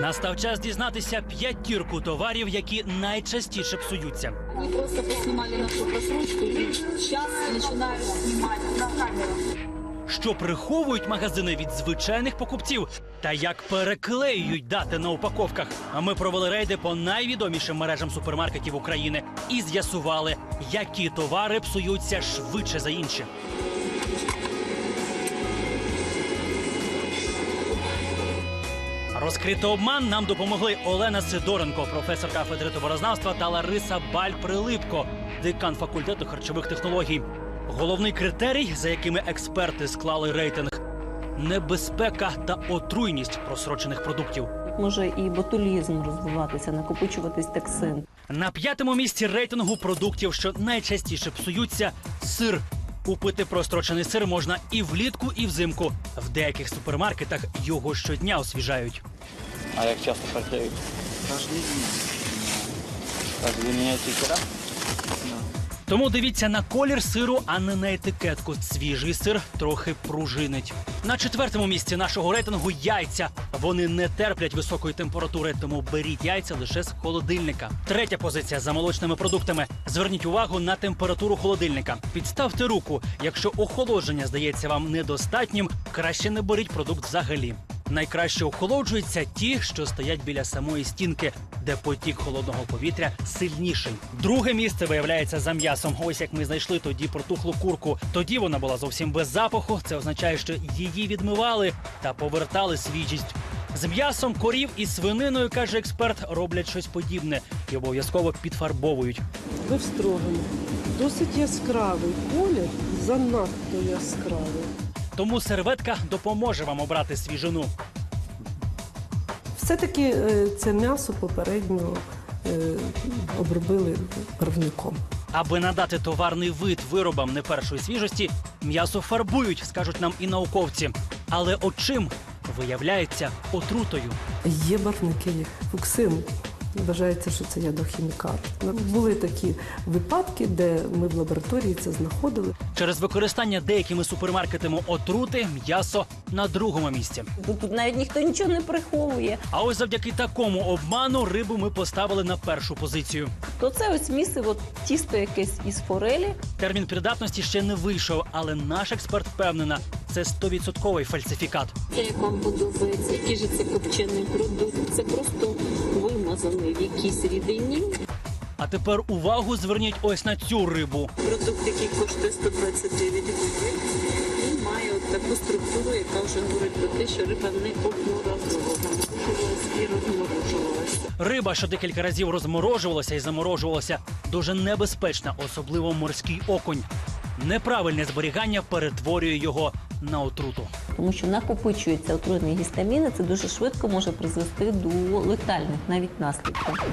Настав час дізнатися п'ятірку товарів, які найчастіше псуються. Они просто поснимали нашу просрочку и сейчас начинают снимать на камеру. Що приховують магазини від звичайних покупців, та як переклеюють дати на упаковках. А ми провели рейди по найвідомішим мережам супермаркетів України і з'ясували, які товари псуються швидше за інші. Розкрити обман нам допомогли Олена Сидоренко, професор кафедри товарознавства, та Лариса Баль-Прилипко, декан факультету харчових технологій. Головний критерій, за якими експерти склали рейтинг небезпека та отруйність просрочених продуктів. Може і ботулізм розвиватися, накопичуватись токсин. На п'ятому місці рейтингу продуктів, що найчастіше псуються, сир. Купити прострочений сир можна і влітку, і взимку. В деяких супермаркетах його щодня освіжають. А як часто проклеюють? Каждый день. Кожен день раз? Тому дивіться на колір сиру, а не на етикетку. Свіжий сир трохи пружинить. На четвертому місці нашого рейтингу яйця. Вони не терплять високої температури, тому беріть яйця лише з холодильника. Третя позиція за молочними продуктами. Зверніть увагу на температуру холодильника. Підставте руку. Якщо охолодження здається вам недостатнім, краще не беріть продукт взагалі. Найкраще охолоджуються ті, що стоять біля самої стінки, де потік холодного повітря сильніший. Друге місце виявляється за м'ясом. Ось як ми знайшли тоді протухлу курку. Тоді вона була зовсім без запаху. Це означає, що її відмивали та повертали свіжість. З м'ясом, корів і свининою, каже експерт, роблять щось подібне і обов'язково підфарбовують. Вивстроганий. Досить яскравий колір, занадто яскравий. Тому серветка допоможе вам обрати свіжину. Все-таки е, це м'ясо попередньо е, обробили барвником. Аби надати товарний вид виробам не першої свіжості, м'ясо фарбують, скажуть нам і науковці. Але от чим виявляється отрутою. Є барвники, фуксин. Вважається, що це ядохімікат. Були такі випадки, де ми в лабораторії це знаходили. Через використання деякими супермаркетами отрути м'ясо на другому місці. Тут, тут навіть ніхто нічого не приховує. А ось завдяки такому обману рибу ми поставили на першу позицію. То це ось місце, от тісто якесь із форелі. Термін придатності ще не вийшов, але наш експерт впевнена, це 100% фальсифікат. Це як вам подобається, який же це копчений продукт. Це просто вимазаний в якійсь рідині. А тепер увагу зверніть ось на цю рибу. Продукт, який коштує 129 гривень, він має от таку структуру, яка вже говорить про те, що риба не і розморожувалася. Риба, що декілька разів розморожувалася і заморожувалася, дуже небезпечна, особливо морський окунь. Неправильне зберігання перетворює його на отруту. Тому що накопичується отруйний гістамін, це дуже швидко може призвести до летальних навіть наслідків.